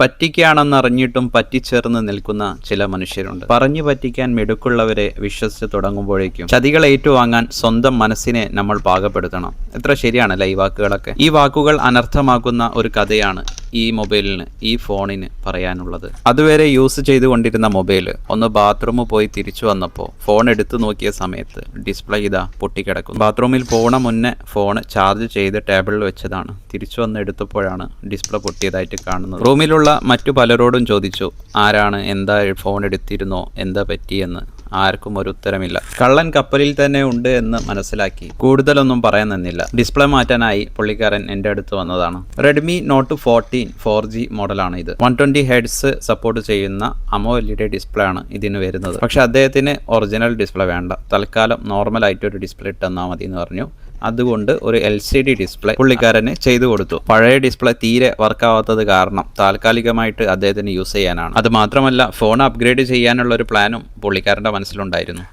പറ്റിക്കുകയാണെന്നറിഞ്ഞിട്ടും പറ്റിച്ചേർന്ന് നിൽക്കുന്ന ചില മനുഷ്യരുണ്ട്. പറഞ്ഞു പറ്റിക്കാൻ മിടുക്കുള്ളവരെ വിശ്വസിച്ച് തുടങ്ങുമ്പോഴേക്കും ചതികൾ ഏറ്റുവാങ്ങാൻ സ്വന്തം മനസ്സിനെ നമ്മൾ പാകപ്പെടുത്തണം. എത്ര ശരിയാണല്ലേ ഈ വാക്കുകളൊക്കെ? ഈ വാക്കുകൾ അനർത്ഥമാക്കുന്ന ഒരു കഥയാണ് ഈ മൊബൈലിന് ഈ ഫോണിന് പറയാനുള്ളത്. അതുവരെ യൂസ് ചെയ്തുകൊണ്ടിരുന്ന മൊബൈൽ ഒന്ന് ബാത്റൂമിൽ പോയി തിരിച്ചു വന്നപ്പോൾ ഫോൺ എടുത്തു നോക്കിയ സമയത്ത് ഡിസ്പ്ലേ ഇതാ പൊട്ടിക്കിടക്കും ബാത്റൂമിൽ പോണ മുന്നേ ഫോൺ ചാർജ് ചെയ്ത് ടേബിളിൽ വെച്ചതാണ്. തിരിച്ചു വന്ന് എടുത്തപ്പോഴാണ് ഡിസ്പ്ലേ പൊട്ടിയതായിട്ട് കാണുന്നത്. റൂമിലുള്ള മറ്റു പലരോടും ചോദിച്ചു ആരാണ്? എന്താ ഫോൺ എടുത്തിരുന്നോ? എന്താ പറ്റിയെന്ന്? ആർക്കും ഒരു ഉത്തരമില്ല. കള്ളൻ കപ്പലിൽ തന്നെ ഉണ്ട് എന്ന് മനസ്സിലാക്കി കൂടുതലൊന്നും പറയാൻ നിന്നില്ല. ഡിസ്പ്ലേ മാറ്റാനായി പുള്ളിക്കാരൻ എന്റെ അടുത്ത് വന്നതാണ്. Redmi note fourteen four G മോഡലാണ് ഇത്. വൺ ട്വന്റി ഹെഡ്സ് സപ്പോർട്ട് ചെയ്യുന്ന അമോ എൽ ഡിസ്പ്ലേ ആണ് ഇതിന് വരുന്നത്. പക്ഷെ അദ്ദേഹത്തിന് ഒറിജിനൽ ഡിസ്പ്ലേ വേണ്ട. തൽക്കാലം നോർമൽ ആയിട്ട് ഒരു ഡിസ്പ്ലേ ഇട്ടെന്നാൽ മതി എന്ന് പറഞ്ഞു. അതുകൊണ്ട് ഒരു എൽ സി ഡി ഡിസ്പ്ലേ പുള്ളിക്കാരന് ചെയ്തു കൊടുത്തു. പഴയ ഡിസ്പ്ലേ തീരെ വർക്കാവാത്തത് കാരണം താൽക്കാലികമായിട്ട് അദ്ദേഹത്തിന് യൂസ് ചെയ്യാനാണ്. അത് മാത്രമല്ല ഫോൺ അപ്ഗ്രേഡ് ചെയ്യാനുള്ള ഒരു പ്ലാനും പുള്ളിക്കാരന്റെ മനസ്സിലുണ്ടായിരുന്നു.